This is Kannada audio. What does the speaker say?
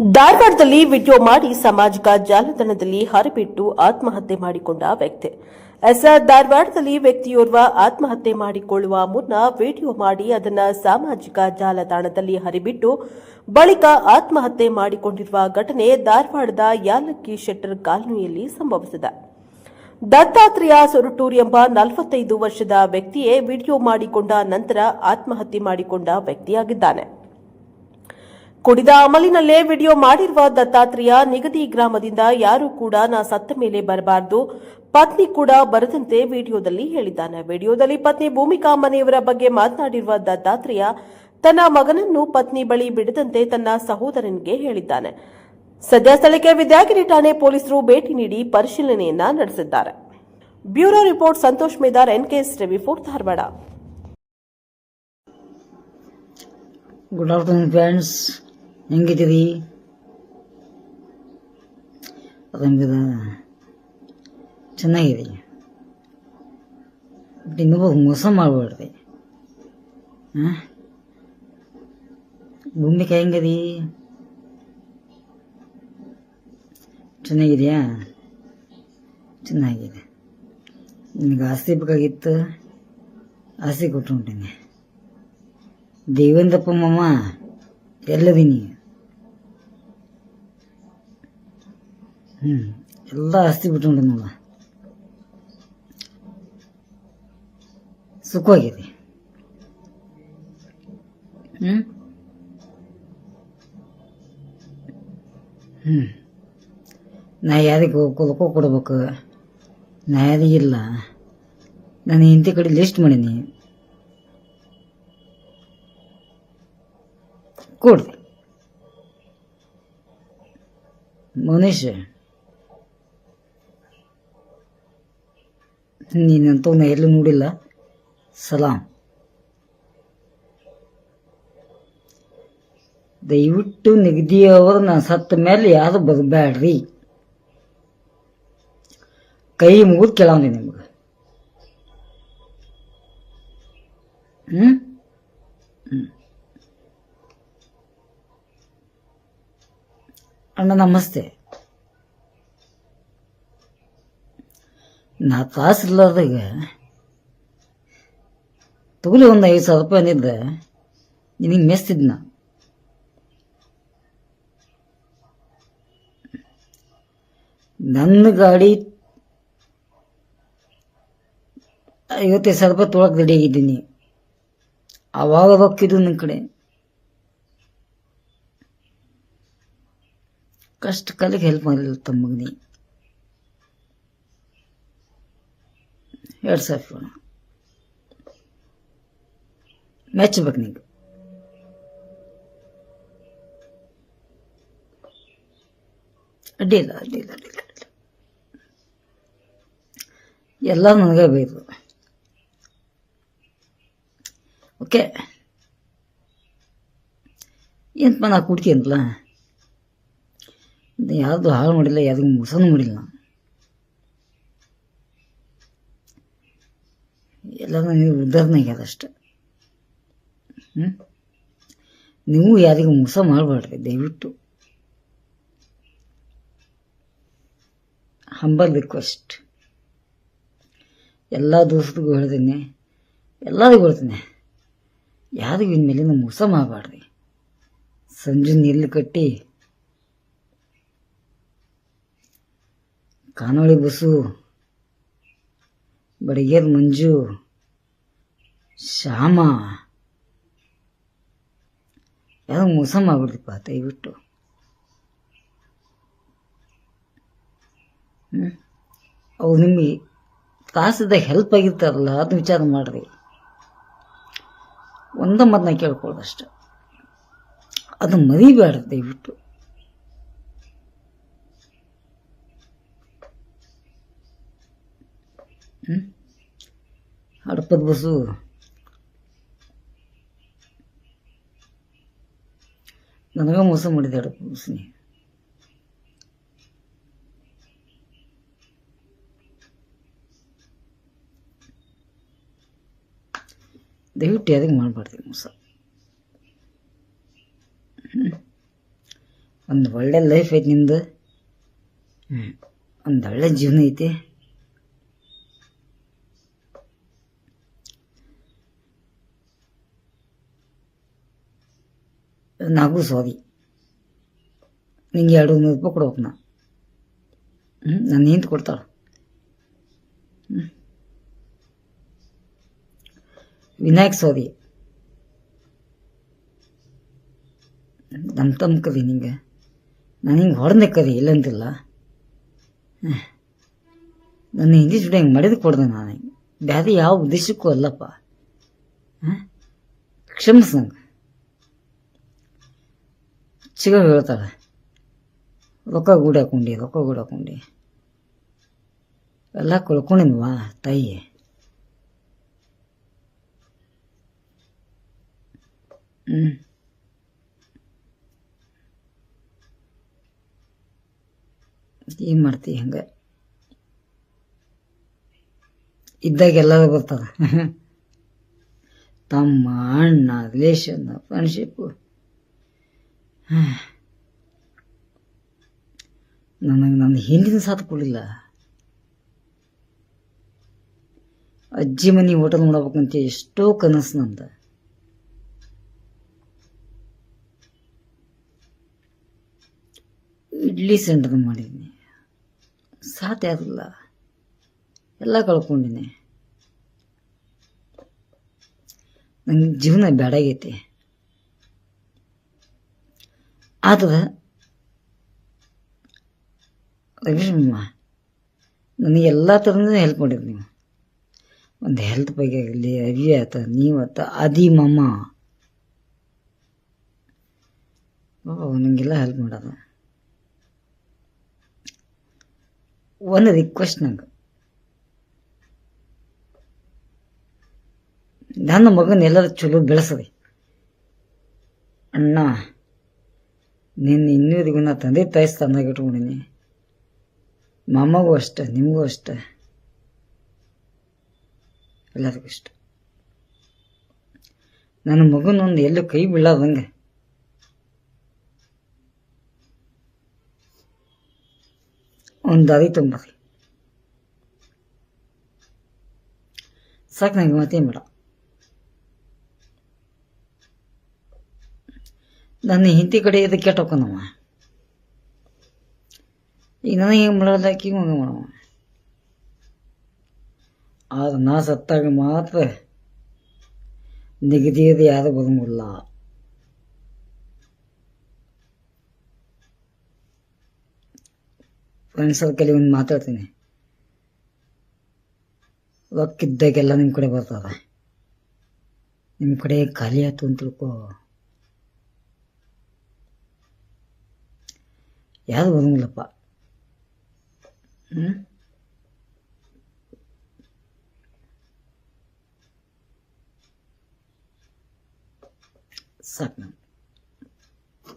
ಧಾರವಾಡದಲ್ಲಿ ವಿಡಿಯೋ ಮಾಡಿ ಸಾಮಾಜಿಕ ಜಾಲತಾಣದಲ್ಲಿ ಹರಿಬಿಟ್ಟು ಆತ್ಮಹತ್ಯೆ ಮಾಡಿಕೊಂಡ ವ್ಯಕ್ತಿ. ಎಸ್ಆರ್ ಧಾರವಾಡದಲ್ಲಿ ವ್ಯಕ್ತಿಯೋರ್ವ ಆತ್ಮಹತ್ಯೆ ಮಾಡಿಕೊಳ್ಳುವ ಮುನ್ನ ವಿಡಿಯೋ ಮಾಡಿ ಅದನ್ನು ಸಾಮಾಜಿಕ ಜಾಲತಾಣದಲ್ಲಿ ಹರಿಬಿಟ್ಟು ಬಳಿಕ ಆತ್ಮಹತ್ಯೆ ಮಾಡಿಕೊಂಡಿರುವ ಘಟನೆ ಧಾರವಾಡದ ಯಾಲಕ್ಕಿ ಶೆಟ್ಟರ್ ಕಾಲೋನಿಯಲ್ಲಿ ಸಂಭವಿಸಿದೆ. ದತ್ತಾತ್ರೇಯ ಸೊರಟೂರ್ ಎಂಬ ನಲವತ್ತೈದು ವರ್ಷದ ವ್ಯಕ್ತಿಯೇ ವಿಡಿಯೋ ಮಾಡಿಕೊಂಡ ನಂತರ ಆತ್ಮಹತ್ಯೆ ಮಾಡಿಕೊಂಡ ವ್ಯಕ್ತಿಯಾಗಿದ್ದಾನೆ. ಕುಡಿದ ಅಮಲಿನಲ್ಲೇ ವಿಡಿಯೋ ಮಾಡಿರುವ ದತ್ತಾತ್ರೇಯ ನಿಗದಿ ಗ್ರಾಮದಿಂದ ಯಾರೂ ಕೂಡ ನಾ ಸತ್ತ ಮೇಲೆ ಬರಬಾರದು. ಪತ್ನಿ ಕೂಡ ಬರದಂತೆ ವಿಡಿಯೋದಲ್ಲಿ ಹೇಳಿದ್ದಾನೆ. ವಿಡಿಯೋದಲ್ಲಿ ಪತ್ನಿ ಭೂಮಿಕಾ ಮನೆಯವರ ಬಗ್ಗೆ ಮಾತನಾಡಿರುವ ದತ್ತಾತ್ರೇಯ ತನ್ನ ಮಗನನ್ನು ಪತ್ನಿ ಬಳಿ ಬಿಡದಂತೆ ತನ್ನ ಸಹೋದರನಿಗೆ ಹೇಳಿದ್ದಾನೆ. ಸದ್ಯ ಸ್ಥಳಕ್ಕೆ ವಿದ್ಯಾಗಿರಿ ಠಾಣೆ ಪೊಲೀಸರು ಭೇಟಿ ನೀಡಿ ಪರಿಶೀಲನೆಯನ್ನ ನಡೆಸಿದ್ದಾರೆ. Bureau report Santosh Medar NKS Ravi for Dharwad. Good afternoon friends ಹೆಂಗಿದ್ದೀರಿ? ಅದಂಗಿದ ಚೆನ್ನಾಗಿದೆ. ಬಟ್ ಇನ್ನೊಬ್ಬ ಮೋಸ ಮಾಡಬೇಡ್ರಿ ಹಾಂ ಭೂಮಿಕೆ ಹೆಂಗದಿ? ಚೆನ್ನಾಗಿದೆಯಾ? ಚೆನ್ನಾಗಿದೆ. ನಿನಗೆ ಆಸ್ತಿ ಬೇಕಾಗಿತ್ತು? ಆಸ್ತಿ ಕೊಟ್ಟು ಹೊಂಟೀನಿ. ದೇವೇಂದ್ರಪ್ಪ ಮಾಮ, ಎಲ್ಲದೀನಿ. ಹ್ಞೂ ಎಲ್ಲ ಆಸ್ತಿ ಬಿಟ್ಕೊಂಡು ನಮ್ಮ ಸುಖವಾಗಿದೆ. ಹ್ಞೂ ಹ್ಞೂ ನಾ ಯಾರಿಗೆ ಕೊಲ್ಕೋ ಕೊಡ್ಬೇಕು? ನಾ ಯಾರಿಗಿಲ್ಲ ನಾನು ಇಂಥ ಕಡೆ ಲಿಸ್ಟ್ ಮಾಡೀನಿ. ಕೊಡ್ರಿ ಮನುಷ್ಯ ನೀನಂತವನ್ನ ಎಲ್ಲೂ ನೋಡಿಲ್ಲ. ಸಲಾಂ. ದಯವಿಟ್ಟು ನಿಗದಿ ಅವರು ನಾನು ಸತ್ತ ಮೇಲೆ ಯಾರು ಬರಬೇಡ್ರಿ ಕೈ ಮುಗಿದು ಕೇಳವ್ನಿ ನಿಮ್ಗೆ. ಹ್ಮ್. ಅಣ್ಣ, ನಮಸ್ತೆ. ನಾ ಕಾಸು ಇಲ್ಲದಾಗ ತಗೊಲಿ ಒಂದು ಐದು ಸಾವಿರ ರೂಪಾಯಿ ಅಂದಿದ್ದ, ನಿನಗೆ ಮೆಸ್ತಿದ್ನ. ನನ್ನ ಗಾಡಿ ಐವತ್ತೈದು ಸಾವಿರ ರೂಪಾಯಿ ತೊಳಕ್ಕೆ ರೆಡಿ ಆಗಿದ್ದೀನಿ. ಅವಾಗ ರೊಕ್ಕಿದ್ದು ನನ್ನ ಕಡೆ. ಕಷ್ಟ ಕಾಲಕ್ಕೆ ಹೆಲ್ಪ್ ಮಾಡಲಿಲ್ಲ ತಮ್ಮಗ್ನಿ. ನೀ ಎರಡು ಸಾವಿರ ಫೋನ್ ಮೆಚ್ಚಬೇಕು ನೀವು ಅಡ್ಡಿಲ್ಲ ಅಡ್ಡಿಲ್ಲ ಅಡ್ಡಿಲ್ಲ ಅಡ್ಡಿಲ್ಲ ಎಲ್ಲ ನನಗೆ ಬೇಕು ಓಕೆ ಏನಪ್ಪ ನಾ ಕುಡ್ತೀನಲ್ಲ ಯಾರ್ದು ಹಾಳು ಮಾಡಿಲ್ಲ ಯಾರಿಗೂ ಮೋಸನೂ ಮಾಡಿಲ್ಲ ನಾನು ನೀವು ಉದ್ದಾರನಾಗ್ಯದ ಅಷ್ಟೆ ನೀವು ಯಾರಿಗೂ ಮೋಸ ಮಾಡಬೇಡ್ರಿ ದಯವಿಟ್ಟು. ಹಂಬಲ್ ರಿಕ್ವೆಸ್ಟ್ ಎಲ್ಲ ದೋಸ್ತರಿಗೂ ಹೇಳ್ತೀನಿ, ಎಲ್ಲರಿಗೂ ಹೇಳ್ತೀನಿ, ಯಾರಿಗೂ ಇನ್ಮೇಲೆ ನಾವು ಮೋಸ ಮಾಡಬೇಡ್ರಿ ಸಂಜೆ ನೀರ್ಲಿ ಕಟ್ಟಿ, ಕಾನೋಳಿ ಬಸ್ಸು ಬಡಿಗೇರ್ ಮಂಜು ಶ್ಯಾಮ. ಯಾವ ಮೋಸ ಮಾಡ್ಬಿಡ್ದಪ್ಪ ದಯವಿಟ್ಟು. ಅವು ನಿಮಗೆ ಕಾಸದ ಹೆಲ್ಪ್ ಆಗಿರ್ತಾರಲ್ಲ ಅದನ್ನ ವಿಚಾರ ಮಾಡ್ರಿ. ಒಂದ ಮದ್ನ ಕೇಳ್ಕೊಳ್ಳೋದು ಅಷ್ಟೆ. ಅದು ಮರಿಬೇಡ್ರಿ, ದಯವಿಟ್ಟು. ಹ್ಞೂ ಹಡಪದ ಬಸ್ಸು ನನಗ ಮೋಸ ಮಾಡಿದೆ ಹಡಪದ ಬಸ್ ನೀ ದಯವಿಟ್ಟು ಅದಕ್ಕೆ ಮಾಡಬಾರ್ದು ಮೋಸ. ಒಂದು ಒಳ್ಳೆ ಲೈಫ್ ಐತೆ ನಿಂದು. ಹ್ಞೂ ಒಂದು ಒಳ್ಳೆ ಜೀವನ ಐತಿ. ನಾಲ್ಕು ಸೋದಿ ನಿಂಗೆ ಎರಡು ನೂರು ರೂಪಾಯಿ ಕೊಡ್ಬೇಕು ನಾ ಹ್ಞೂ ನಾನು ನಿಂತು ಕೊಡ್ತಾಳೆ ಹ್ಞೂ ವಿನಾಯಕ್ ಸೋದಿ ನಮ್ಮ ತಮ್ಮ ಕದಿ ನಿಂಗೆ ನಾನು ಹಿಂಗೆ ಹೊಡೆದೆ ಕದಿ ಇಲ್ಲಂತಿಲ್ಲ ಹ್ಮ್. ನನ್ನ ಹಿಂದಿ ಜೋಡಿ ಹಿಂಗೆ ಮಾಡಿದ್ ಕೊಡ್ದೆ ನಾನು ಹಿಂಗೆ ಬ್ಯಾದಿ ಯಾವ ಉದ್ದೇಶಕ್ಕೂ ಅಲ್ಲಪ್ಪ ಹಾಂ ಕ್ಷಮಿಸ್ ನಂಗೆ ಚಿಗ ಹೇಳ್ತಾಳೆ ರೊಕ್ಕ ಗೂಡ ಹಾಕೊಂಡಿ ರೊಕ್ಕ ಗೂಡ ಹಾಕೊಂಡಿ ಎಲ್ಲ ಕಳ್ಕೊಂಡಿದ್ವಾ ತಾಯಿ ಹ್ಞೂ ಏನು ಮಾಡ್ತಿ ಹಂಗೆ ಇದ್ದಾಗ ಎಲ್ಲರೂ ಬರ್ತದ ತಮ್ಮ ಅಣ್ಣ ರಿಲೇಷನ್ ಫ್ರೆಂಡ್ಶಿಪ್ಪು ನನಗೆ ನನ್ನ ಹಿಂದಿನ ಸಾಥ್ ಕೊಡಲಿಲ್ಲ. ಅಜ್ಜಿ ಮನೆ ಹೋಟೆಲ್ ನೋಡಬೇಕಂತ ಎಷ್ಟೋ ಕನಸು ನಂದು. ಇಡ್ಲಿ ಸೆಂಟರ್ ಮಾಡಿದ್ದೀನಿ ಸಾಧ್ಯ ಆಗಲ್ಲ ಎಲ್ಲ ಕಳ್ಕೊಂಡಿನಿ. ನಂಗೆ ಜೀವನ ಬೇಡಾಗೈತಿ ಆದ್ರೆ ರಮೇಶಮ್ಮ ನನಗೆ ಎಲ್ಲ ಥರನೂ ಹೆಲ್ಪ್ ಮಾಡಿದ್ರು ನೀವು. ಒಂದು ಹೆಲ್ತ್ ಬಗ್ಗೆ ಆಗಲಿ ಅವಿ ಆತ, ನೀವು ಆತ, ಅದಿ ಮಮ್ಮ ನನಗೆಲ್ಲ ಹೆಲ್ಪ್ ಮಾಡೋದು. ಒಂದು ರಿಕ್ವೆಸ್ಟ್ ನಂಗೆ. ನನ್ನ ಮಗನ ಎಲ್ಲರೂ ಚಲೋ ಬೆಳೆಸ್ರಿ. ಅಣ್ಣ. ನಿನ್ನ ಇನ್ನೂರಿಗೂ ನಾ ತಂದೆ ತಾಯಿ ಸ್ಥಾನದಾಗ ಇಟ್ಕೊಂಡಿನಿ. ಮಾಮಗೂ ಅಷ್ಟೆ, ನಿಮಗೂ ಅಷ್ಟೆ. ಎಲ್ಲರಿಗೂ ಇಷ್ಟ. ನನ್ನ ಮಗನೊಂದು ಎಲ್ಲೂ ಕೈ ಬೀಳಾದಂಗೆ. ಒಂದು ದಾರಿ ತುಂಬರಿ ಸಾಕು ನಂಗೆ ಮತ್ತೇನು ಬೇಡ. ನನ್ನ ಹಿಂದಿ ಕಡೆ ಇದು ಕೆಟ್ಟೋಕನವ. ಈಗ ನನಗೆ ಹಿಂಗೆ ಮಾಡೋದು ಆಕಿಗೆ ಹಂಗೆ ಆದ್ರೆ ನಾ ಸತ್ತಾಗ ಮಾತ್ರ ನಿಗದಿಯದು ಯಾರು ಬರಂಗಿಲ್ಲ ಫ್ರೆಂಡ್ಸ್ ಸರ್ಕಲ್ಲಿ ಒಂದು ಮಾತಾಡ್ತೀನಿ. ರೊಕ್ಕಿದ್ದಾಗೆಲ್ಲ ನಿಮ್ಮ ಕಡೆ ಬರ್ತದೆ. ನಿಮ್ಮ ಕಡೆ ಖಾಲಿ ಆಯ್ತು ಅಂತ ತಿಳ್ಕೊ. ಯಾರು ಬರಂಗಿಲ್ಲಪ್ಪ ಹ್ಞೂ ಸಾಕು ನಾವು